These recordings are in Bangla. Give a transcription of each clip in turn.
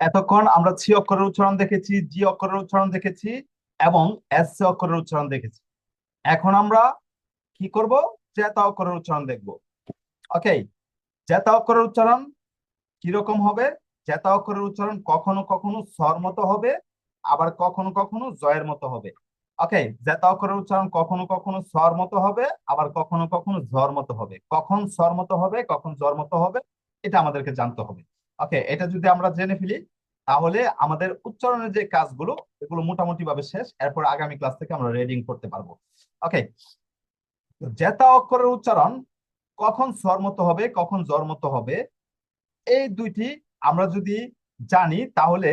এতক্ষণ আমরা ছি অক্ষরের উচ্চারণ দেখেছি, জি অক্ষরের উচ্চারণ দেখেছি এবং এস অক্ষরের উচ্চারণ দেখেছি। এখন আমরা কি করব? জেতা অক্ষরের উচ্চারণ দেখব। ওকে জেতা অক্ষরের উচ্চারণ কীরকম হবে? জেতা অক্ষরের উচ্চারণ কখনো কখনো স্বর মতো হবে, আবার কখনো কখনো জয়ের মতো হবে। ওকে জেতা অক্ষরের উচ্চারণ কখনো কখনো স্বর মতো হবে, আবার কখনো কখনো জ্বর মতো হবে। কখন স্বর মতো হবে, কখন জ্বর মতো হবে, এটা আমাদেরকে জানতে হবে। ওকে এটা যদি আমরা জেনে ফেলি, তাহলে আমাদের উচ্চারণের যে কাজগুলো, এগুলো মোটামুটি ভাবে শেষ। এরপর আগামী ক্লাস থেকে আমরা রিডিং করতে পারব। ওকে জেতা অক্ষরের উচ্চারণ, কখন স্বর মতো হবে, কখন জ্বর মতো হবে, এই দুইটি আমরা যদি জানি, তাহলে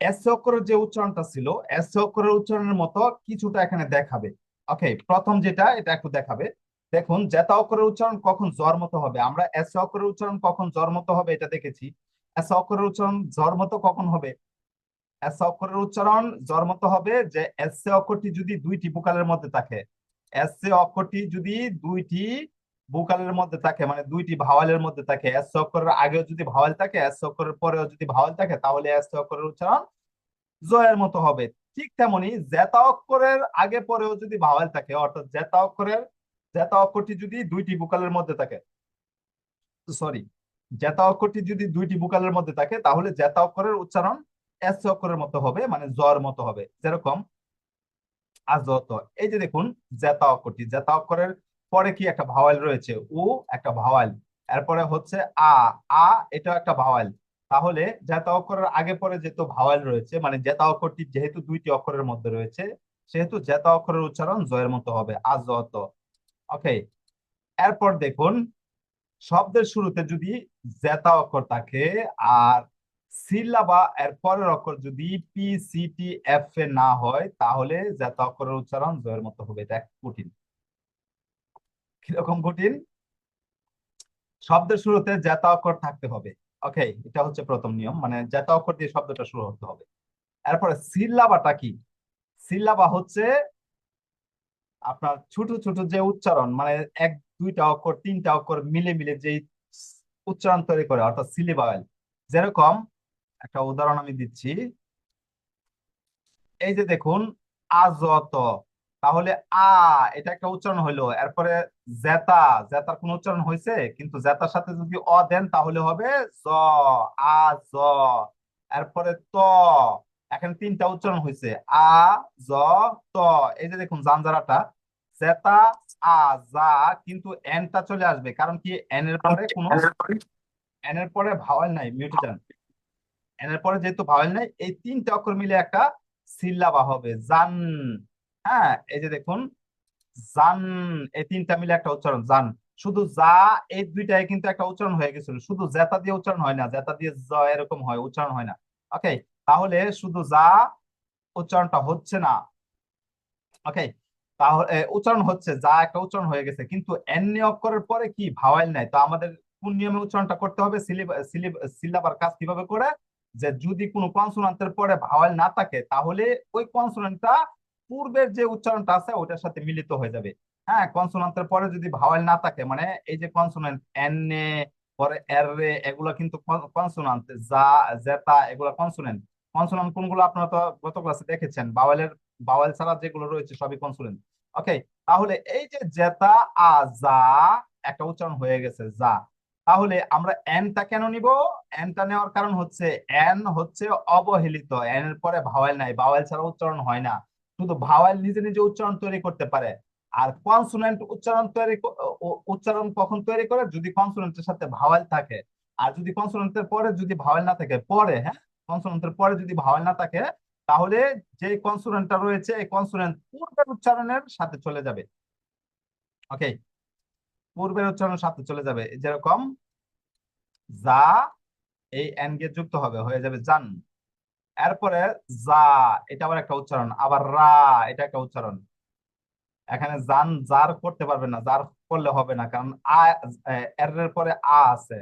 এস অক্ষরের যে উচ্চারণটা ছিল এস অক্ষরের উচ্চারণের মতো কিছুটা এখানে দেখাবে। ওকে প্রথম যেটা, এটা একটু দেখাবে। দেখুন জেতা অক্ষরের উচ্চারণ কখন জ্বর মতো হবে? আমরা এস অক্ষরের উচ্চারণ কখন জ্বর মতো হবে এটা দেখেছি। এস অক্ষরের উচ্চারণ জ্বর মতো কখন হবে? এস অক্ষরের উচ্চারণ জ্বর মতো হবে যে এস অক্ষরটি যদি দুইটি বুকালের মধ্যে থাকে। এস অক্ষরটি যদি দুইটি বুকালের মধ্যে থাকে মানে দুইটি ভাওয়ালের মধ্যে থাকে। এস অক্ষরের আগেও যদি ভাওয়াল থাকে, এস অক্ষরের পরেও যদি ভাওয়াল থাকে, তাহলে এস অক্ষরের উচ্চারণ জয়ের মতো হবে। ঠিক তেমনি জেতা অক্ষরের আগে পরেও যদি ভাওয়াল থাকে, অর্থাৎ জেতা অক্ষরের জেতা অক্ষরটি যদি দুইটি বুকালের মধ্যে থাকে সরি জেতা অক্ষরটি যদি দুইটি বুকালের মধ্যে থাকে, তাহলে জেতা অক্ষরের উচ্চারণ এস অক্ষরের মতো হবে মানে জ্বর মতো হবে। যেরকম আজত, এই যে দেখুন জেতা অক্ষরটি জেতা অক্ষরের পরে কি একটা ভাওয়াল রয়েছে? উ একটা ভাওয়াল এরপরে হচ্ছে আ আ এটাও একটা ভাওয়াল তাহলে জেতা অক্ষরের আগে পরে যেহেতু ভাওয়াল রয়েছে মানে জেতা অক্ষরটি যেহেতু দুইটি অক্ষরের মধ্যে রয়েছে, সেহেতু জেতা অক্ষরের উচ্চারণ জয়ের মতো হবে, আজত। ওকে এরপর দেখুন, শব্দের শুরুতে যদি জেতা অক্ষর থাকে আর সিল্লাবা এর অক্ষর যদি P C T F A না হয়, তাহলে জেতা অক্ষরের উচ্চারণ জয়ের মতো হবে। এটা কঠিন। কীরকম কঠিন? শব্দের শুরুতে জেতা অক্ষর থাকতে হবে। ওকে এটা হচ্ছে প্রথম নিয়ম। মানে জেতা অক্ষর দিয়ে শব্দটা শুরু হতে হবে। এরপরে সিল্লাবাটা কি? সিল্লাবা হচ্ছে আপনার ছোট ছোট যে উচ্চারণ মানে এক, দুইটা অক্ষর, তিনটা অক্ষর মিলে মিলে যে উচ্চারণ তৈরি করে, অর্থাৎ সিলিবাল যেরকম একটা উদাহরণ আমি দিচ্ছি। এই যে দেখুন, আজত। তাহলে আ, এটা একটা উচ্চারণ হইল। এরপরে জেতা, জেতার কোন উচ্চারণ হয়েছে কিন্তু জেতার সাথে যদি অ দেন, তাহলে হবে জ, আ, জ। এরপরে ত এখানে তিনটা উচ্চারণ হয়েছে আ জ ত। এই যে দেখুন জানজারাটা জেতা আ জা কিন্তু এনটা চলে আসবে। কারণ কি এন এর পরে কোনো এন এর পরে? ভাওয়াল নাই মিউটে যান। এন এর পরে যেহেতু ভাওয়াল নাই এই তিনটা অক্ষর মিলে একটা সিল্লাবা হবে জান। হ্যাঁ এই যে দেখুন জান এই তিনটা মিলে একটা উচ্চারণ জান। শুধু যা এই দুইটাই কিন্তু একটা উচ্চারণ হয়ে গেছিল। শুধু জেতা দিয়ে উচ্চারণ হয় না জেতা দিয়ে জ এরকম হয় উচ্চারণ হয় না। ওকে তাহলে শুধু যা উচ্চারণটা হচ্ছে না ওকে তাহলে উচ্চারণ হচ্ছে, যা একটা উচ্চারণ হয়ে গেছে, কিন্তু এন অক্ষরের পরে কি? ভাওয়াইল নাই। তো আমাদের কোন নিয়মে উচ্চারণটা করতে হবে? সিলাবার কাজ কীভাবে করে? যে যদি কোনো কনসোনান্টের পরে ভাওয়াইল না থাকে, তাহলে ওই কনসোনান্টটা পূর্বের যে উচ্চারণটা আছে, ওটার সাথে মিলিত হয়ে যাবে। হ্যাঁ কনসোনান্টের পরে যদি ভাওয়াইল না থাকে মানে এই যে কনসোনান্ট এন পরে এর এগুলো কিন্তু কনসোনান্ট, যা, জেতা, এগুলো কনসোনেন্ট। কনসোনান্ট কোনগুলো আপনারা তো গত ক্লাসে দেখেছেন ভাওয়ালের ভাওয়াল ছাড়া যেগুলো রয়েছে সবই কনসোনেন্ট ওকে তাহলে এই যে জেতা, আ, যা, একটা উচ্চারণ হয়ে গেছে, যা। তাহলে আমরা এনটা কেন নিব? এনটা নেওয়ার কারণ হচ্ছে এন হচ্ছে অবহেলিত এন এর পরে ভাওয়াল নাই ভাওয়াল ছাড়া উচ্চারণ হয় না। শুধু ভাওয়াল নিজে নিজে উচ্চারণ তৈরি করতে পারে। আর কনসোনেন্ট উচ্চারণ তৈরি উচ্চারণ কখন তৈরি করে? যদি কনসোনেন্টের সাথে ভাওয়াল থাকে। আর যদি কনসোনেন্টের পরে যদি ভাওয়াল না থাকে, পরে হ্যাঁ? কনসোনেন্টের পরে যদি ভাওয়াল না থাকে, তাহলে যে কনসোনেন্টটা রয়েছে, এই কনসোনেন্ট পূর্বের উচ্চারণের সাথে চলে যাবে। ওকে পূর্বের উচ্চারণের সাথে চলে যাবে। যেরকম, যা, এই এন গে যুক্ত হবে, হয়ে যাবে জান। এরপরে যা, এটা আবার একটা উচ্চারণ। আবার রা, এটা একটা উচ্চারণ। এখানে জান জার করতে পারবে না জার করলে হবে না, কারণ আ এর পরে আ আছে।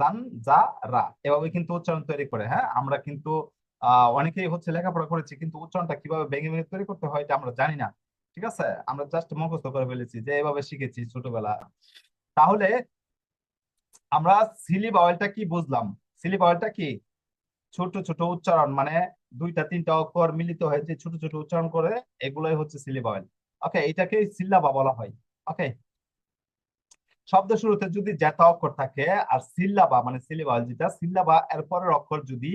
জান এভাবে কিন্তু উচ্চারণ তৈরি করে হ্যাঁ? আমরা কিন্তু অনেকেই হচ্ছে লেখাপড়া করেছি, কিন্তু উচ্চারণটা কীভাবে ভেঙে ভেঙে তৈরি করতে হয় এটা আমরা জানি না, ঠিক আছে? আমরা জাস্ট মুখস্থ করে ফেলেছি যে এভাবে শিখেছি ছোটবেলা। তাহলে আমরা সিলি বাওয়েলটা কি বুঝলাম? সিলি বাওয়েলটা কি? ছোট ছোট উচ্চারণ মানে দুইটা, তিনটা অক্ষর মিলিত হয়ে যে ছোট ছোট উচ্চারণ করে, এগুলোই হচ্ছে সিলিবাল ওকে এটাকে সিল্লাবা বলা হয়। ওকে শব্দ শুরুতে যদি জ্যাতা অক্ষর থাকে আর সিল্লাবা মানে সিলেবাল যেটা, সিল্লাবা এর পরের অক্ষর যদি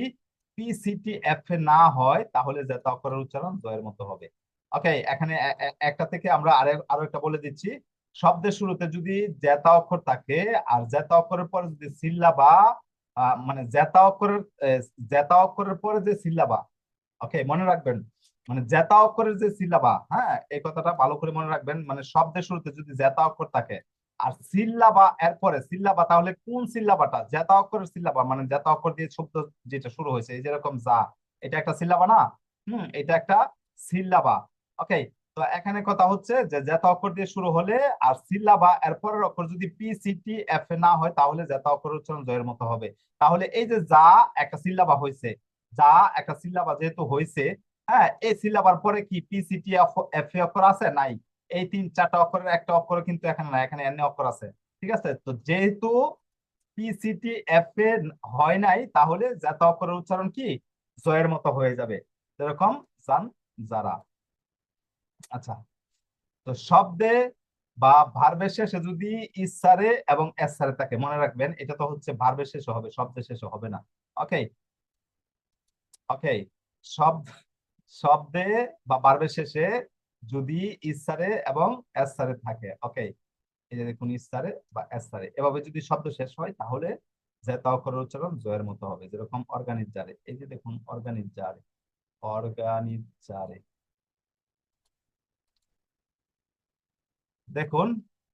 পি সিটি এফ এ না হয়, তাহলে জ্যাতা অক্ষরের উচ্চারণ জয়ের মতো হবে। ওকে এখানে একটা থেকে আমরা আরও একটা বলে দিচ্ছি। শব্দের শুরুতে যদি জ্যাতা অক্ষর থাকে আর জ্যাতা অক্ষরের পরে যদি সিল্লাবা মানে জ্যাতা অক্ষরের জ্যাতা অক্ষরের পরে যে সিল্লাবা ওকে মনে রাখবেন মানে জেতা অক্ষরের যে সিল্লাবা হ্যাঁ এই কথাটা ভালো করে মনে রাখবেন মানে শব্দের শুরুতে যদি জেতা অক্ষর থাকে আর সিল্লাবা এরপরে, সিল্লাবা তাহলে কোন সিল্লাবাটা? জেতা অক্ষরের সিল্লাবা মানে জেতা অক্ষর দিয়ে শব্দ যেটা শুরু হয়েছে, এই যেরকম যা, এটা একটা সিল্লাবা না? হুম, এটা একটা সিল্লাবা। ওকে, তো এখানে কথা হচ্ছে যে জেতা অক্ষর দিয়ে শুরু হলে আর সিল্লাবা এরপরের অক্ষর যদি পি, সি, টি, এফ না হয়, তাহলে জেতা অক্ষর উচ্চারণ জয়ের মতো হবে। তাহলে এই যে যা, একটা সিল্লাবা হয়েছে, যা, একটা সিল্লাবা যেহেতু হয়েছে হ্যাঁ এই সিলাবার পরে কি পিসিটি এফ এ অক্ষর আছে? নাই। এই তিন চারটা অক্ষরের একটা অক্ষর কিন্তু এখানে না এখানে এন অক্ষর আছে, ঠিক আছে? তো যেহেতু পিসিটি এফ এ হয় নাই, তাহলে জাতা অক্ষরের উচ্চারণ কি? জয়ের মতো হয়ে যাবে। যেরকম জান যারা। আচ্ছা তো শব্দে বা ভার্বের শেষে যদি ইসারে এবং এসারে থাকে, মনে রাখবেন, এটা তো হচ্ছে ভার্বের শেষে হবে, শব্দের শেষে হবে না। ওকে ওকে শব্দ, শব্দে বা ভার্বের শেষে যদি ইসারে এবং এসারে থাকে ওকে এই যে দেখুন ইসারে বা এসারে এভাবে যদি শব্দ শেষ হয়, তাহলে জেতা অক্ষরের উচ্চারণ জয়ের মতো হবে, যেরকম অর্গানিক জারে এই যে দেখুন অর্গানিক জারে অর্গানিক জারে দেখুন,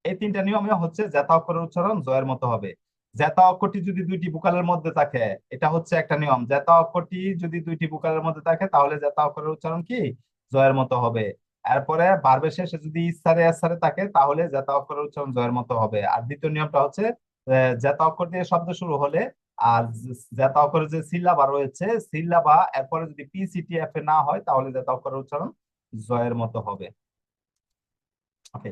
এই তিনটা নিয়মে হচ্ছে জেতা অক্ষরের উচ্চারণ জয়ের মতো হবে। জেতা অক্ষরটি যদি দুইটি বুকালের মধ্যে থাকে, এটা হচ্ছে একটা নিয়ম। জেতা অক্ষরটি যদি দুইটি বুকালের মধ্যে থাকে, তাহলে জেতা অক্ষরের উচ্চারণ কি? জয়ের মতো হবে। এরপরে ভার্বের শেষে যদি ইসারে এসারে থাকে, তাহলে জেতা অক্ষরের উচ্চারণ জয়ের মতো হবে। আর দ্বিতীয় নিয়মটা হচ্ছে জেতা অক্ষর দিয়ে শব্দ শুরু হলে, আর জেতা অক্ষরের যে সিল্লাবা রয়েছে সিল্লাবা এরপরে যদি P C T F A না হয়, তাহলে জেতা অক্ষরের উচ্চারণ জয়ের মতো হবে। ওকে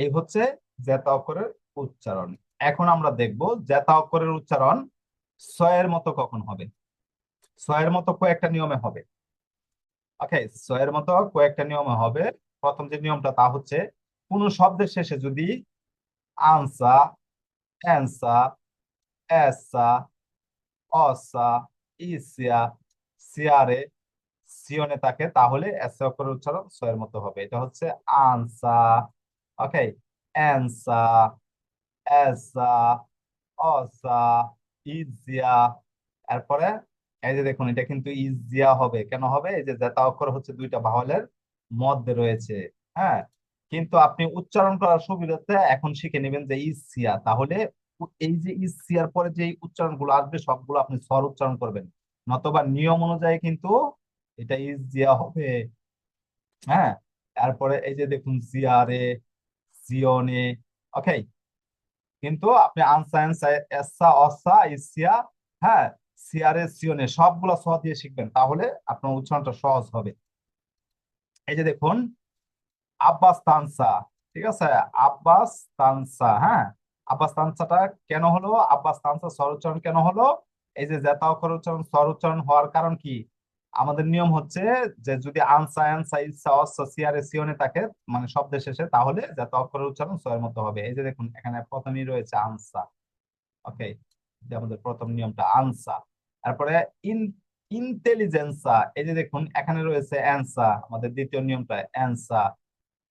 এই হচ্ছে জেতা অক্ষরের উচ্চারণ। এখন আমরা দেখব জেতা অক্ষরের উচ্চারণ ছয়ের মতো কখন হবে? ছয়ের মতো কয়েকটা নিয়মে হবে। ওকে ছয়ের মতো কয়েকটা নিয়ম হবে। প্রথম যে নিয়মটা, তা হচ্ছে কোন শব্দের শেষে যদি আনসা এনসা এসা অসা, ইসিয়া, সিয়ারে সিয়নে থাকে, তাহলে এসে অক্ষরের উচ্চারণ ছয়ের মতো হবে। এটা হচ্ছে আনসা। ওকে এনসা এসা অসা ইজিয়া এরপরে এই যে দেখুন, এটা কিন্তু ইজিয়া হবে। কেন হবে? এই যে জেতা অক্ষর হচ্ছে দুইটা ভাওয়ালের মধ্যে রয়েছে হ্যাঁ? কিন্তু আপনি উচ্চারণ করার সুবিধাতে এখন শিখে নেবেন যে ইসিয়া তাহলে এই যে ইসিয়ার পরে যে উচ্চারণগুলো আসবে, সবগুলো আপনি স্বর উচ্চারণ করবেন। নতবা নিয়ম অনুযায়ী কিন্তু এটা ইজিয়া হবে হ্যাঁ? তারপরে এই যে দেখুন জিয়ারে জিওনে ওকে কিন্তু আপনি আনসা এনসা এসা, অসা, ইসিয়া হ্যাঁ? সিয়ারে সিওনে সবগুলো স দিয়ে শিখবেন, তাহলে আপনার উচ্চারণটা সহজ হবে। এই যে দেখুন, আব্বাস তানসা, ঠিক আছে? আব্বাস তানসা হ্যাঁ? আব্বাস তানসাটা কেন হলো? আব্বাস তানসা স্বর উচ্চারণ কেন হলো? এই যে জেতা অক্ষর উচ্চারণ, স্বর উচ্চারণ হওয়ার কারণ কি? আমাদের নিয়ম হচ্ছে যে যদি আনসা আনসা ইসা, অসা সিয়ারে সিওনে থাকে মানে শব্দের শেষে, তাহলে জেতা অক্ষরের উচ্চারণ স্বরের মতো হবে। এই যে দেখুন, এখানে প্রথমেই রয়েছে আনসা। ওকে আমাদের প্রথম নিয়মটা আনসা তারপরে ইন ইন্টেলিজেন্সা এই যে দেখুন, এখানে রয়েছে অ্যানসা আমাদের দ্বিতীয় নিয়মটা অ্যানসা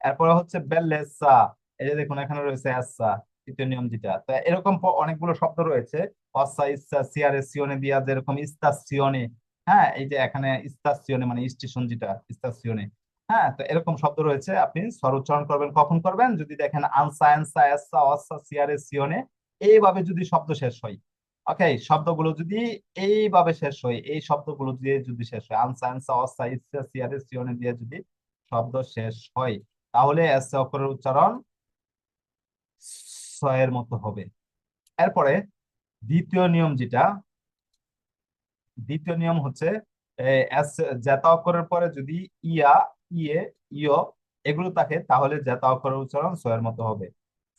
এরপরে হচ্ছে বেল্লেসা এই যে দেখুন, এখানে রয়েছে অ্যাসা তৃতীয় নিয়ম যেটা। তো এরকম অনেকগুলো শব্দ রয়েছে। অসা ইসা সিয়ারে সিওনে দিয়া, যেরকম ইস্তাসিওনে হ্যাঁ এই যে এখানে ইস্তাসিওনে মানে স্টেশন যেটা ইস্তাসিওনে হ্যাঁ তো এরকম শব্দ রয়েছে, আপনি স্বর উচ্চারণ করবেন, কখন করবেন? যদি দেখেন আনসা অ্যানসা এসা অসা সিয়ারে সিওনে এইভাবে যদি শব্দ শেষ হয়। ওকে শব্দগুলো যদি এইভাবে শেষ হয়, এই শব্দগুলো দিয়ে যদি শেষ হয়, আনসা অ্যানসা অসা ইসা সিয়ারে, সিওনে দিয়ে যদি শব্দ শেষ হয়, তাহলে এস অক্ষরের উচ্চারণ ছয়ের মতো হবে। এরপরে দ্বিতীয় নিয়ম যেটা, দ্বিতীয় নিয়ম হচ্ছে এস জেতা অক্ষরের পরে যদি ইয়া ইয়ে ইয় এগুলো থাকে, তাহলে জেতা অক্ষরের উচ্চারণ ছয়ের মতো হবে।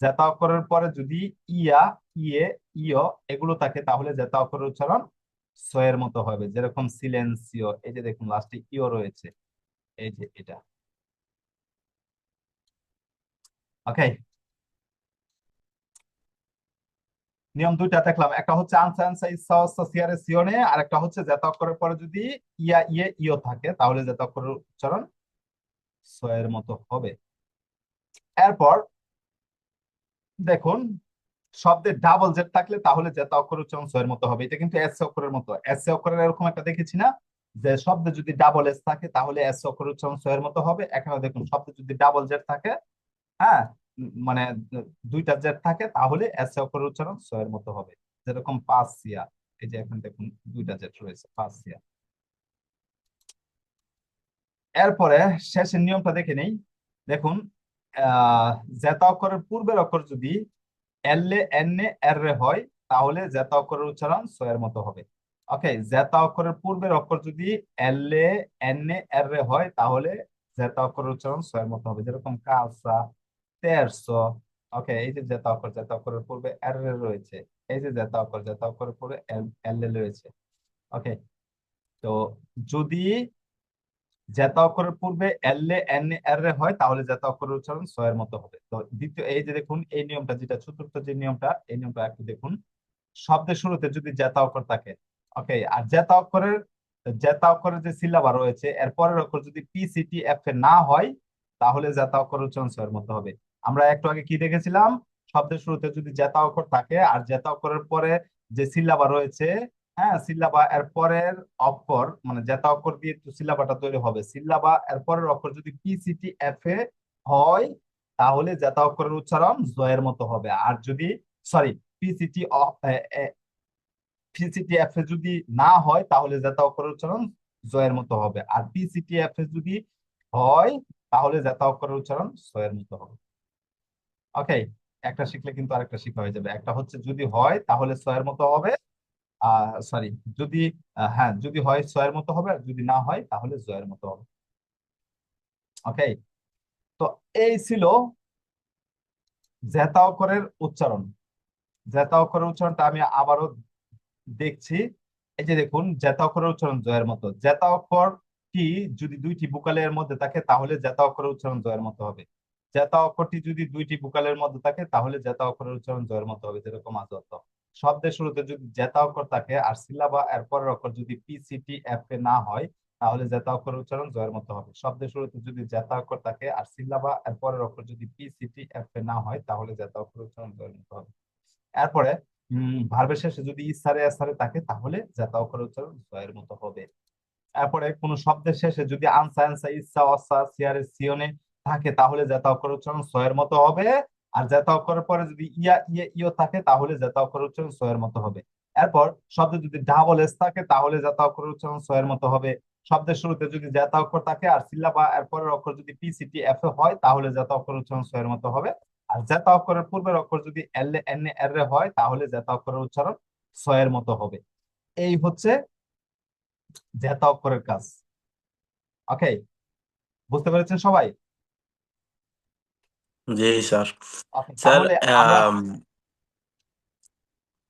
জেতা অক্ষরের পরে যদি ইয়া ইয়ে ইয়, এগুলো থাকে, তাহলে জেতা অক্ষরের উচ্চারণ সয়ের মতো হবে। যেরকম সিলেন্সিও এই যে দেখুন লাস্টে ইও রয়েছে, এই যে এটা। ওকে নিয়ম দুইটা দেখলাম, একটা হচ্ছে আনসা আনসা ইসা অসা সিয়ারে সিওনে আর একটা হচ্ছে জেতা অক্ষরের পরে যদি ইয়া ইয়ে ইও থাকে, তাহলে জেতা অক্ষরের উচ্চারণ সয়ের মতো হবে। এরপর দেখুন শব্দের ডাবল জেড থাকলে তাহলে জেতা অক্ষর উচ্চারণ সয়ের মতো হবে। এটা কিন্তু এস অক্ষরের মতো। এস অক্ষরের এরকম একটা দেখেছি না? যে শব্দে যদি ডাবল এস থাকে, তাহলে এস অক্ষর উচ্চারণ সয়ের মতো হবে। এখানে দেখুন, শব্দে যদি ডাবল জেড থাকে হ্যাঁ মানে দুইটা জেড থাকে, তাহলে এস অক্ষর উচ্চারণ সয়ের মতো হবে। যেরকম পাসিয়া, এই যে এখন দেখুন, দুইটা জেড রয়েছে, পাসিয়া। এরপরে শেষের নিয়মটা দেখে নেই। দেখুন, আহ জেতা অক্ষরের পূর্বের অক্ষর যদি এল এ এন এর এ হয়, তাহলে জেতা অক্ষরের উচ্চারণ সয়ের মতো হবে। ওকে জেতা অক্ষরের পূর্বের অক্ষর যদি এল এ এন এর এ হয়, তাহলে জেতা অক্ষরের উচ্চারণ সয়ের মতো হবে। যেরকম কালসা, তেরসো ওকে এই যে জেতা অক্ষর জেতা অক্ষরের পূর্বে এর এ রয়েছে, এই যে জেতা অক্ষর জেতা অক্ষরের পূর্বে এল এ রয়েছে। ওকে তো যদি জেতা অক্ষরের পূর্বে এল এ এন এ আর এ হয়, তাহলে জেতা অক্ষরের উচ্চারণ সয়ের মতো হবে। তো দ্বিতীয়, এই যে দেখুন, এই নিয়মটা যেটা, চতুর্থ যে নিয়মটা, এই নিয়মটা একটু দেখুন। শব্দের শুরুতে যদি জেতা অক্ষর থাকে ওকে আর জেতা অক্ষরের জেতা অক্ষরের যে সিলাবা রয়েছে, এর পরের অক্ষর যদি P C T F A না হয়, তাহলে জেতা অক্ষর উচ্চারণ সয়ের মতো হবে। আমরা একটু আগে কি দেখেছিলাম? শব্দের শুরুতে যদি জেতা অক্ষর থাকে, আর জেতা অক্ষরের পরে যে সিলাবা রয়েছে হ্যাঁ সিল্লাবা এর পরের অক্ষর মানে জেতা অক্ষর দিয়ে সিল্লাবাটা তৈরি হবে। সিল্লাবা এর পরের অক্ষর যদি পিসিটি এফ এ হয়, তাহলে জেতা অক্ষরের উচ্চারণ জয়ের মতো হবে। আর যদি sorry PCT PCT F A যদি না হয়, তাহলে জেতা অক্ষরের উচ্চারণ জয়ের মতো হবে। আর পিসিটি এফ এ যদি হয়, তাহলে জেতা অক্ষরের উচ্চারণ জয়ের মতো হবে। ওকে একটা শিখলে কিন্তু আরেকটা শিখা হয়ে যাবে। একটা হচ্ছে যদি হয়, তাহলে ছয়ের মতো হবে। সরি যদি হ্যাঁ যদি হয় ছয়ের মতো হবে আর যদি না হয় তাহলে জয়ের মতো হবে। ওকে তো এই ছিল জেতা অক্ষরের উচ্চারণ। জেতা অক্ষরের উচ্চারণটা আমি আবারও দেখছি। এই যে দেখুন জেতা অক্ষরের উচ্চারণ জয়ের মতো। জেতা অক্ষর কি যদি দুইটি বুকালের মধ্যে থাকে তাহলে জেতা অক্ষরের উচ্চারণ জয়ের মতো হবে। জেতা অক্ষরটি যদি দুইটি বুকালের মধ্যে থাকে তাহলে জেতা অক্ষরের উচ্চারণ জয়ের মতো হবে, যেরকম আজত শব্দের শুরুতে যদি জেতা অক্ষর থাকে আর সিলাবা এর পরের অক্ষর যদি পিসিটি এফ এ না হয়, তাহলে জেতা অক্ষরের উচ্চারণ জয়ের মতো হবে। শব্দের শুরুতে যদি জেতা অক্ষর থাকে আর সিলাবা এর পরের অক্ষর যদি পিসিটি এফ এ না হয়, তাহলে জেতা অক্ষরের উচ্চারণ জয়ের মতো হবে। এরপরে ভার্বের শেষে যদি ইসারে, এসারে থাকে, তাহলে জেতা অক্ষরের উচ্চারণ জয়ের মতো হবে। এরপরে, কোন শব্দের শেষে যদি আনসা আনসা ইচ্ছা অসা, সিয়ারে সিয়নে থাকে, তাহলে জেতা অক্ষর উচ্চারণ সয়ের মতো হবে। আর জেতা অক্ষরের পরে যদি ইয়া ইয়ে ইও থাকে, তাহলে জেতা অক্ষর উচ্চারণ সয়ের মতো হবে। এরপর শব্দে যদি ডাবল এস থাকে, তাহলে জেতা অক্ষর উচ্চারণ সয়ের মতো হবে। শব্দের শুরুতে যদি জেতা অক্ষর থাকে আর সিলাবা এর পরের অক্ষর যদি পি পিসিটি এফ হয়, তাহলে জেতা অক্ষর উচ্চারণ সয়ের মতো হবে। আর জেতা অক্ষরের পূর্বের অক্ষর যদি এল, এন এর হয়, তাহলে জেতা অক্ষরের উচ্চারণ সয়ের মতো হবে। এই হচ্ছে জেতা অক্ষরের কাজ। ওকে বুঝতে পেরেছেন সবাই? জি স্যার। Okay, স্যার তাহলে আমরা আম,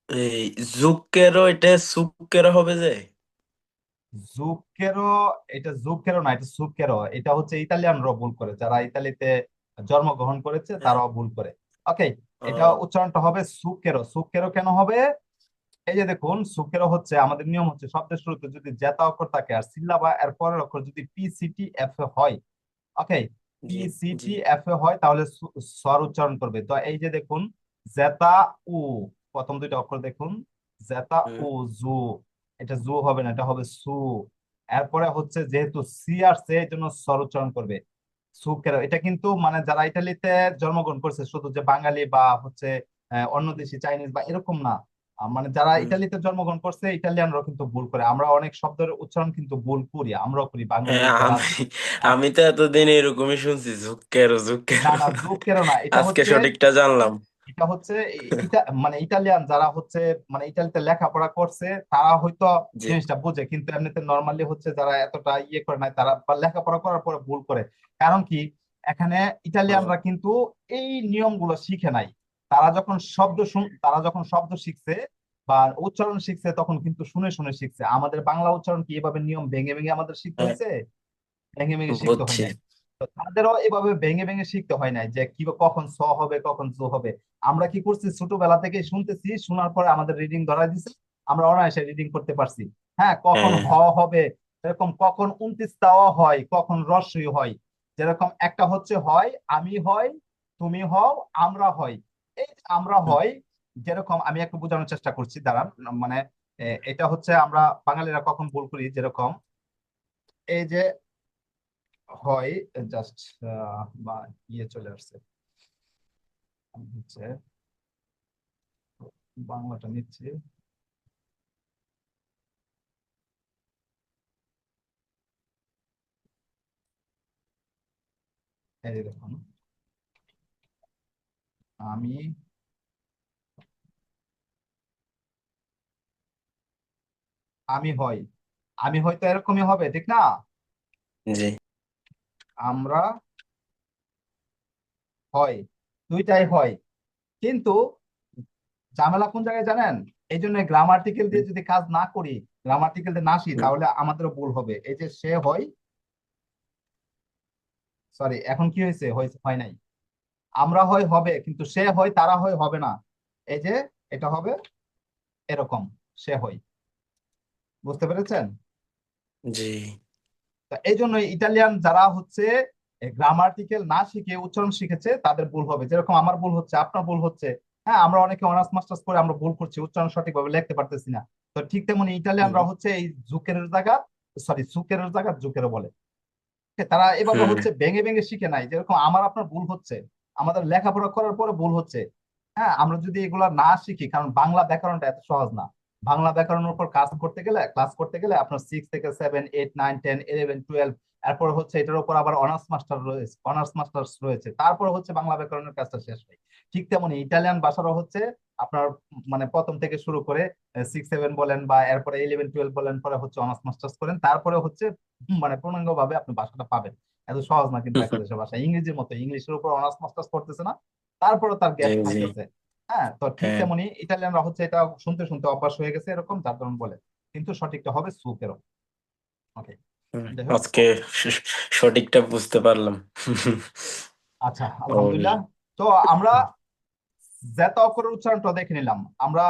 এই জুকেরও এটা সুকেরও হবে যে? জুকেরো এটা জুকেরো না এটা সুকেরো এটা হচ্ছে ইতালিয়ানরা ভুল করে। যারা ইতালিতে জন্মগ্রহণ করেছে তারাও ভুল করে। ওকে এটা উচ্চারণটা হবে সুকেরো সুকেরো কেন হবে? এই যে দেখুন সুকেরো হচ্ছে আমাদের নিয়ম হচ্ছে শব্দের শুরুতে যদি জেতা অক্ষর থাকে আর সিল্লাবা এর পরের অক্ষর যদি পিসিটি এফ হয়। ওকে পিসিটি এফ এ হয় তাহলে স্বর উচ্চারণ করবে। তো এই যে দেখুন জেতা উ প্রথম দুইটা অক্ষর দেখুন জেতা উ জু। এটা জু হবে না এটা হবে সু। এরপরে হচ্ছে যেহেতু সি আর সে এই জন্য স্বর উচ্চারণ করবে সুকের এটা কিন্তু মানে যারা ইটালিতে জন্মগ্রহণ করছে শুধু যে বাঙালি বা হচ্ছে অন্য দেশি চাইনিজ বা এরকম না। মানে যারা। ইটালিতে জন্মগ্রহণ করছে ইটালিয়ানরাও কিন্তু ভুল করে। আমরা অনেক শব্দের উচ্চারণ কিন্তু ভুল করি আমরাও করি বাঙালি হ্যাঁ আমি তো এতদিন এরকমই শুনছি না জুকেরও না জুকেরও না এটা আজকে হচ্ছে সঠিকটা জানলাম। এটা হচ্ছে মানে ইটালিয়ান যারা হচ্ছে মানে ইটালিতে লেখাপড়া করছে তারা হয়তো জি। জিনিসটা বোঝে কিন্তু এমনিতে নর্মালি হচ্ছে যারা এতটা ইয়ে করে নাই তারা বা লেখাপড়া করার পরে ভুল করে। কারণ কি? এখানে ইটালিয়ানরা কিন্তু এই নিয়মগুলো শিখে নাই। তারা যখন শব্দ শুন তারা যখন শব্দ শিখছে বা উচ্চারণ শিখছে তখন কিন্তু শুনে শুনে শিখছে। আমাদের বাংলা উচ্চারণ কি এভাবে নিয়ম ভেঙে ভেঙে আমাদের শিখতে হ্যাঁ, হয়েছে? ভেঙে ভেঙে শিখতে হয় নাই। তাদেরও এভাবে ভেঙে ভেঙে শিখতে হয় নাই যে কি কখন স হবে কখন জো হবে। আমরা কি করছি? ছোটবেলা থেকে শুনতেছি শোনার পরে আমাদের রিডিং ধরাই দিছে আমরা অনায়াসে রিডিং করতে পারছি। হ্যাঁ কখন হ্যাঁ। হ হবে এরকম কখন উনত্রিশ তাওয়া হয় কখন রস্যই হয় যেরকম একটা হচ্ছে হয় আমি হয় তুমি হও আমরা হয় আমরা হয়, যেরকম আমি একটু বোঝানোর চেষ্টা করছি, দাঁড়ান মানে এটা হচ্ছে আমরা বাঙালিরা কখন ভুল করি, যেরকম, এই যে হয় জাস্ট বা ইয়ে চলে আসছে। হচ্ছে বাংলাটা নিচ্ছি। এই দেখুন। আমি আমি হই। আমি হয়তো এরকমই হবে ঠিক না? জি। আমরা হয় দুইটাই হয় কিন্তু ঝামেলা কোন জায়গায় জানেন? এই জন্য গ্রামার্টিক্যাল দিয়ে যদি কাজ না করি গ্রামার্টিক্যাল দিয়ে না আসি তাহলে আমাদেরও ভুল হবে। এই যে সে হয় সরি এখন কি হয়েছে? হয়েছে হয় নাই। আমরা হয় হবে কিন্তু সে হয় তারা হয় হবে না। এই যে এটা হবে এরকম সে হয়। বুঝতে পেরেছেন? জি। এই জন্য ইটালিয়ান যারা হচ্ছে গ্রামার্টিক্যাল না শিখে উচ্চারণ শিখেছে তাদের ভুল হবে। যেরকম আমার ভুল হচ্ছে আপনার ভুল হচ্ছে। হ্যাঁ আমরা অনেকে অনার্স মাস্টার্স করে আমরা ভুল করছি উচ্চারণ সঠিকভাবে লিখতে পারতেছি না। তো ঠিক তেমনি ইটালিয়ানরা হচ্ছে এই জুকের জায়গা সরি সুকের জায়গা জুকের বলে। তারা এভাবে হচ্ছে ভেঙে ভেঙে শিখে নাই। যেরকম আমার আপনার ভুল হচ্ছে। আমাদের লেখাপড়া করার পরে ভুল হচ্ছে। হ্যাঁ আমরা যদি এগুলা না শিখি, কারণ বাংলা ব্যাকরণটা এত সহজ না। বাংলা ব্যাকরণের উপর কাজ করতে গেলে ক্লাস করতে গেলে আপনার সিক্স থেকে seven eight nine ten eleven twelve এরপর হচ্ছে এটার উপর আবার অনার্স মাস্টার রয়েছে অনার্স মাস্টার্স রয়েছে। তারপর হচ্ছে বাংলা ব্যাকরণের কাজটা শেষ হয়। ঠিক তেমনি ইটালিয়ান ভাষারও হচ্ছে আপনার মানে প্রথম থেকে শুরু করে সিক্স সেভেন বলেন বা এরপরে ইলেভেন টুয়েলভ বলেন, পরে হচ্ছে অনার্স মাস্টার্স করেন। তারপরে হচ্ছে মানে পূর্ণাঙ্গ ভাবে আপনি ভাষাটা পাবেন। এত সহজ না কিন্তু একটা ভাষা ইংরেজির মতো ইংলিশের উপর অনার্স মাস্টার্স করতেছে না? তারপরে তার গ্যাপ। থাকতেছে। হ্যাঁ তো ঠিক হ্যাঁ। তেমনি ইটালিয়ানরা হচ্ছে এটা শুনতে শুনতে অভ্যাস হয়ে গেছে এরকম যার কারণ বলে। কিন্তু সঠিকটা হবে সুপ এরকম। ওকে। আজকে সঠিকটা বুঝতে পারলাম। আচ্ছা আলহামদুলিল্লাহ। তো আমরা জেতা অক্ষরের উচ্চারণটা দেখে নিলাম। আমরা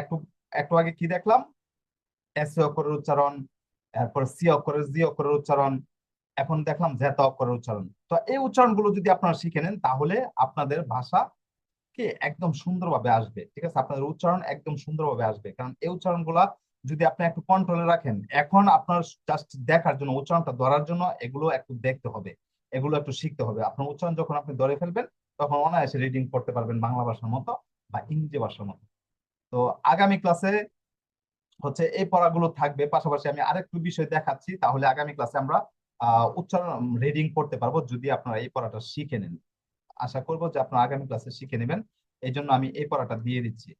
একটু একটু আগে কি দেখলাম? এস অক্ষরের উচ্চারণ এরপর সি অক্ষরের জি অক্ষরের উচ্চারণ এখন দেখলাম জেতা অক্ষরের উচ্চারণ। তো এই উচ্চারণগুলো যদি আপনারা শিখে নেন, তাহলে আপনাদের ভাষা কি একদম সুন্দরভাবে আসবে। ঠিক আছে? আপনাদের উচ্চারণ একদম সুন্দরভাবে আসবে। কারণ এই উচ্চারণগুলা যদি আপনি একটু কন্ট্রোলে রাখেন, এখন আপনার জাস্ট দেখার জন্য, উচ্চারণটা ধরার জন্য এগুলো একটু দেখতে হবে। এগুলো একটু শিখতে হবে। আপনার উচ্চারণ যখন আপনি ধরে ফেলবেন, তখন অনায়াসে রিডিং করতে পারবেন বাংলা ভাষার মতো বা ইংরেজি ভাষার মতো। তো আগামী ক্লাসে হচ্ছে এই পড়াগুলো থাকবে। পাশাপাশি আমি আরেকটু বিষয় দেখাচ্ছি। তাহলে আগামী ক্লাসে আমরা উচ্চারণ রিডিং করতে পারব যদি আপনারা এই পড়াটা শিখে নেন। আশা করব যে আপনারা আগামী ক্লাসে শিখে নেবেন। এই জন্য আমি এই পড়াটা দিয়ে দিচ্ছি।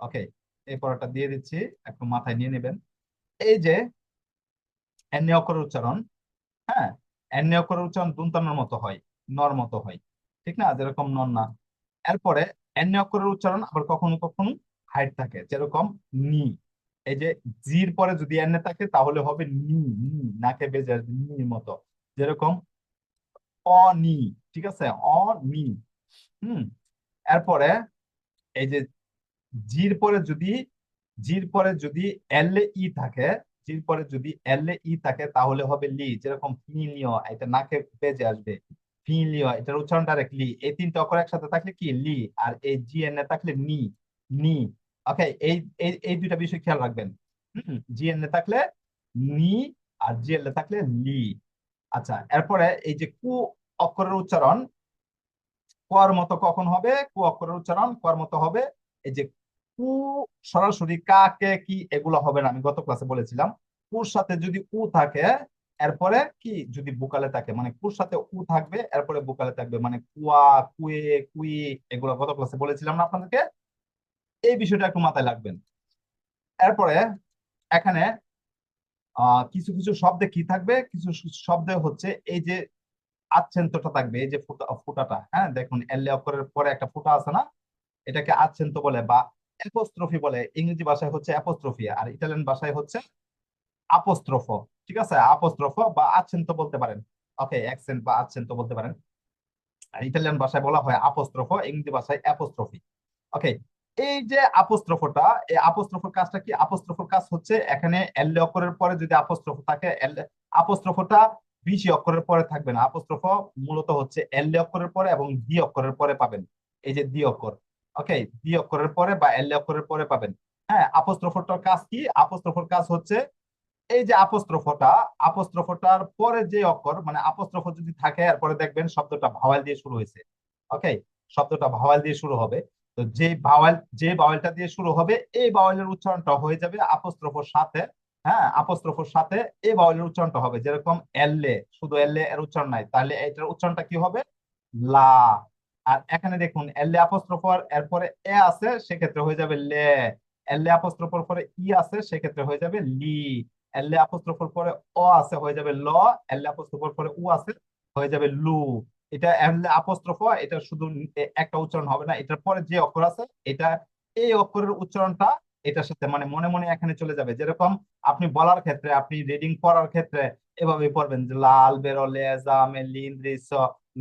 ওকে এই পড়াটা দিয়ে দিচ্ছি। একটু মাথায় নিয়ে নেবেন। এই যে এন্নে অক্ষরের উচ্চারণ হ্যাঁ? এন্নে অক্ষরের উচ্চারণ দুন্তানোর মতো হয়, নর মতো হয়। ঠিক না? যেরকম নর না। এরপরে এন্নে অক্ষরের উচ্চারণ আবার কখনো কখনো হাইট থাকে, যেরকম নি। এই যে জির পরে যদি এন্নে থাকে, তাহলে হবে নি নি, নাকে বেজে আসবে নির মতো। যেরকম অনি ঠিক আছে? অনি হুম? এরপরে এই যে জির পরে যদি, জির পরে যদি এল ই থাকে, জির পরে যদি এল ই থাকে, তাহলে হবে লি। যেরকম ফিলিও এটা নাকে বেজে আসবে। ফিলিও এটার উচ্চারণ ডাইরেক্ট লি। এই তিনটা অক্ষর একসাথে থাকলে কি? লি। আর এই জি, এন থাকলে নি নি। ওকে এই এই দুইটা বিষয় খেয়াল রাখবেন। জি এন থাকলে নি আর জি এল থাকলে লি। আচ্ছা এরপরে এই যে কু অক্ষরের উচ্চারণ কর মতো কখন হবে? কু অক্ষরের উচ্চারণ কর মতো হবে। এই যে কু সরাসরি কা, কে, কি এগুলো হবে না, আমি গত ক্লাসে বলেছিলাম। কুর সাথে যদি উ থাকে, এরপরে কি? যদি বুকালে থাকে মানে কুর সাথে উ থাকবে, এরপরে বুকালে থাকবে মানে কুয়া, কুয়ে, কুই, এগুলো গত ক্লাসে বলেছিলাম না আপনাদেরকে। এই বিষয়টা একটু মাথায় রাখবেন। এরপরে এখানে কিছু কিছু শব্দে কি থাকবে? কিছু শব্দে হচ্ছে এই যে আচ্ছেন্তটা থাকবে, এই যে ফুটা, ফুটাটা হ্যাঁ? দেখুন এল অক্ষরের পরে একটা ফুটা আছে না? এটাকে আচ্ছেন্ত বলে বা অ্যাপোস্ট্রফি বলে। ইংরেজি ভাষায় হচ্ছে অ্যাপোস্ট্রফি আর ইটালিয়ান ভাষায় হচ্ছে আপোস্ট্রোফো। ঠিক আছে? আপোস্ট্রোফো বা আচ্ছেন্ত বলতে পারেন। ওকে অ্যাকসেন্ট বা আচ্ছেন্ত বলতে পারেন। ইটালিয়ান ভাষায় বলা হয় আপোস্ট্রোফো, ইংরেজি ভাষায় অ্যাপোস্ট্রফি। ওকে এই যে আপোস্ট্রোফোটা এই আপোস্ট্রোফোর কাজটা কি? আপোস্ট্রোফোর কাজ হচ্ছে এখানে এল অক্ষরের পরে যদি আপোস্ট্রোফো থাকে এল আপোস্ট্রোফোটা বিশি অক্ষরের পরে থাকবে না। আপোস্ট্রোফো মূলত হচ্ছে এল অক্ষরের পরে এবং ডি অক্ষরের পরে পাবেন। এই যে দ্বি অক্ষর ওকে দ্বি অক্ষরের পরে বা এল অক্ষরের পরে পাবেন। হ্যাঁ আপোস্ট্রোফোটার কাজ কি? আপোস্ট্রোফোর কাজ হচ্ছে এই যে আপোস্ট্রোফোটা আপোস্ট্রোফোটার পরে যে অক্ষর মানে আপোস্ট্রোফো যদি থাকে, এরপরে দেখবেন শব্দটা ভাওয়াল দিয়ে শুরু হয়েছে ওকে শব্দটা ভাওয়াল দিয়ে শুরু হবে। তো যে ভাওয়াল যে ভাওয়ালটা দিয়ে শুরু হবে এই ভাওয়ালের উচ্চারণটা হয়ে যাবে আপোস্ট্রোফোর সাথে হ্যাঁ? আপোস্ট্রোফোর সাথে এই ভাওয়ালের উচ্চারণটা হবে। যেরকম এল্লে শুধু এল্লে এর উচ্চারণ নাই, তাহলে এটার উচ্চারণটা কি হবে? লা। আর এখানে দেখুন এল্লে আপোস্ট্রোফোর এরপরে এ আছে, সেক্ষেত্রে হয়ে যাবে লে। এল্লে আপোস্ট্রোফোর পরে ই আছে, সেক্ষেত্রে হয়ে যাবে লি। এল্লে আপোস্ট্রোফোর পরে অ আছে, হয়ে যাবে ল। এল্লে আপোস্ট্রোফোর পরে উ আছে, হয়ে যাবে লু। এটা এল্লে আপোস্ট্রোফো এটা শুধু একটা উচ্চারণ হবে না, এটার পরে যে অক্ষর আছে, এটা, এই অক্ষরের উচ্চারণটা এটার সাথে মানে মনে মনে এখানে চলে যাবে। যেরকম আপনি বলার ক্ষেত্রে, আপনি রিডিং পড়ার ক্ষেত্রে এভাবে পড়বেন, যে লাল বেরো লেজা মেলিন্দ্রিস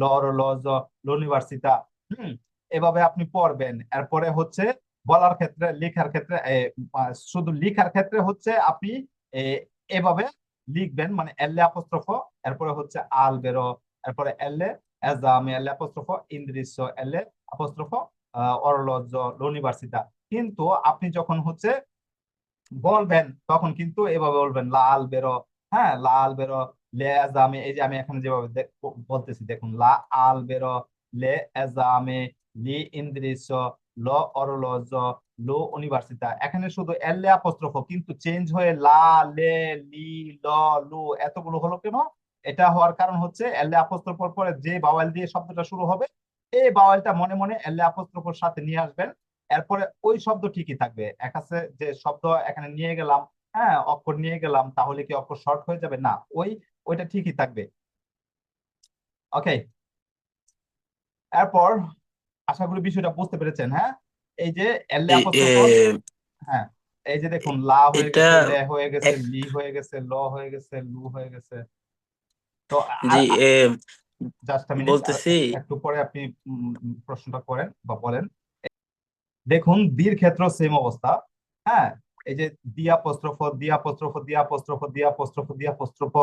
লর লজ লুনিভার্সিতা হুম, এভাবে আপনি পড়বেন। এরপরে হচ্ছে বলার ক্ষেত্রে, লেখার ক্ষেত্রে শুধু লেখার ক্ষেত্রে হচ্ছে আপনি এভাবে লিখবেন মানে এল্লে আপোস্ট্রোফো এরপরে হচ্ছে আল, বেরো, এরপরে এল্লে এজামে এল্লে আপোস্ট্রোফো ইন্দ্রিস আপোস্ট্রোফো অরলজ লুনিভার্সিতা কিন্তু আপনি যখন হচ্ছে বলবেন, তখন কিন্তু এভাবে বলবেন, লাল বেরো হ্যাঁ লাল বেরো, লে এজামে, এই যে আমি এখানে যেভাবে বলতেছি, দেখুন, লা, আল বেরো, লে এজামে, লি, ইন্দ্রিস, ল অরলজ লো ইউনিভার্সিতা এখানে শুধু এল অ্যাপোস্ট্রোফ কিন্তু চেঞ্জ হয়ে লা, লে, লি, ল, লু, এতগুলো হলো কেন? এটা হওয়ার কারণ হচ্ছে এল অ্যাপোস্ট্রোফের পরে যে বাওয়াল দিয়ে শব্দটা শুরু হবে এই বাওয়ালটা মনে মনে এল অ্যাপোস্ট্রোফের সাথে নিয়ে আসবেন। এরপরে ওই শব্দ ঠিকই থাকবে। এক আছে যে শব্দ এখানে নিয়ে গেলাম হ্যাঁ অক্ষর নিয়ে গেলাম তাহলে কি অক্ষর শর্ট হয়ে যাবে? না ওই ওইটা ঠিকই থাকবে। ওকে এরপর আশা করি বিষয়টা বুঝতে পেরেছেন হ্যাঁ? এই যে এল এ- অ্যাপোস্ট্রোফ এ, হ্যাঁ এই যে দেখুন লা হয়ে গেছে হয়ে গেছে লি হয়ে গেছে ল হয়ে গেছে লু হয়ে গেছে। তো জি জাস্ট মিনিট বলতেছি একটু পরে আপনি প্রশ্নটা করেন বা বলেন। দেখুন দীর ক্ষেত্র সেম অবস্থা। হ্যাঁ এই যে দিয়া পোস্ট্রফ দিয়া পোস্ট্রফ দিয়া পোস্ট্রফ দিয়া পোস্ট্রফ দিয়া পোস্ট্রফ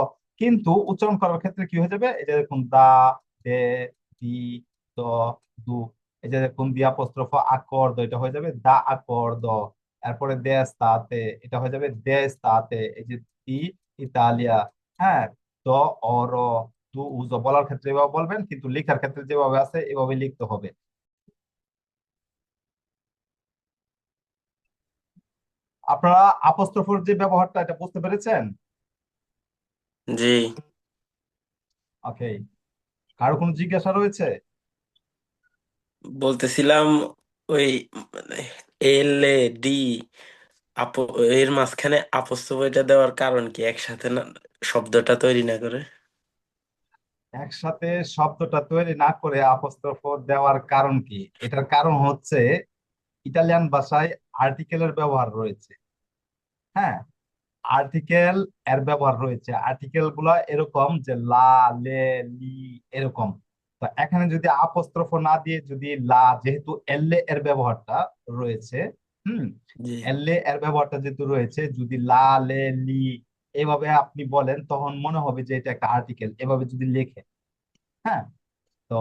কিন্তু উচ্চারণ করার ক্ষেত্রে কি হয়ে যাবে? এই যে দেখুন দা দে দি দ দু এই যে দেখুন দিয়া পোস্ট্রফ আকর্দ এটা হয়ে যাবে দা আকর্দ এরপরে দেশ তাতে এটা হয়ে যাবে দেশ তাতে এই যে দি ইতালিয়া। হ্যাঁ অর দু উজ বলার ক্ষেত্রে এভাবে বলবেন কিন্তু লেখার ক্ষেত্রে যেভাবে আছে এভাবে লিখতে হবে। আপনারা আপোস্ট্রোফের যে ব্যবহারটা এটা বুঝতে পেরেছেন? জি। ওকে কারও কোনো জিজ্ঞাসা রয়েছে? বলতেছিলাম ওই এল এ ডি আপো, এর মাঝখানে আপস্তব এটা দেওয়ার কারণ কি? একসাথে না, শব্দটা তৈরি না করে? একসাথে শব্দটা তৈরি না করে আপোস্ট্রোফ দেওয়ার কারণ কি? এটার কারণ হচ্ছে ইটালিয়ান ভাষায় আর্টিকেলের ব্যবহার রয়েছে। হ্যাঁ আর্টিকেল এর ব্যবহার রয়েছে। আর্টিকেলগুলা এরকম যে লা, লে, লি এরকম। তো এখানে যদি আপোস্ট্রোফ না দিয়ে যদি লা, যেহেতু এল্লে এর ব্যবহারটা রয়েছে হুম এর ব্যবহারটা যেহেতু রয়েছে যদি লা লে লি এভাবে আপনি বলেন তখন মনে হবে যে এটা একটা আর্টিকেল এভাবে যদি লেখে হ্যাঁ? তো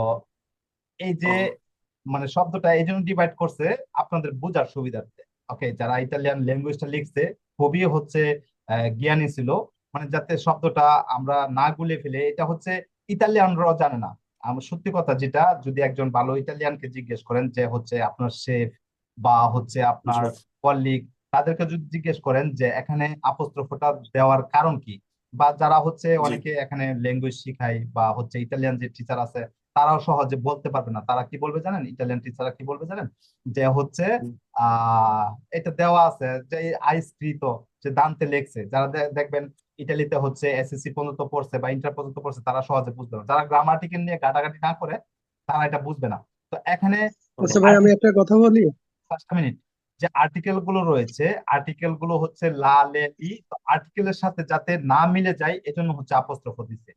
এই যে মানে শব্দটা এই জন্য ডিভাইড করছে আপনাদের বোঝার সুবিধার্থে। ওকে যারা ইটালিয়ান ল্যাঙ্গুয়েজটা লিখছে খুবই হচ্ছে জ্ঞানী ছিল মানে যাতে শব্দটা আমরা না গুলে ফেলে এটা হচ্ছে ইতালিয়ানরাও জানে না। আমার সত্যি কথা যেটা যদি একজন ভালো ইটালিয়ানকে জিজ্ঞেস করেন যে হচ্ছে আপনার শেফ বা হচ্ছে আপনার কলিগ তাদেরকে যদি জিজ্ঞেস করেন যে এখানে আপোস্ট্রোফটা দেওয়ার কারণ কি? বা যারা হচ্ছে অনেকে এখানে ল্যাঙ্গুয়েজ শিখায় বা হচ্ছে ইটালিয়ান যে টিচার আছে তারাও সহজে বলতে পারবে না। তারা কি বলবে জানেন? ইটালিয়ান টিচাররা কি বলবে জানেন? যে হচ্ছে আহ এটা দেওয়া আছে যে আইস্কৃত যে দান্তে লেখছে যারা দেখবেন ইটালিতে হচ্ছে এসএসসি পর্যন্ত পড়ছে বা ইন্টার পর্যন্ত পড়ছে তারা সহজে বুঝবে না। যারা গ্রামাটিক্যাল নিয়ে ঘাটাঘাটি না করে তারা এটা বুঝবে না। তো এখানে আচ্ছা ভাই আমি একটা কথা বলি? পাঁচটা মিনিট যে আর্টিকেলগুলো রয়েছে আর্টিকেলগুলো হচ্ছে লা, লে তো আর্টিকেলের সাথে যাতে না মিলে যায়, এজন্য হচ্ছে আপস্ট্রোফ দিছে।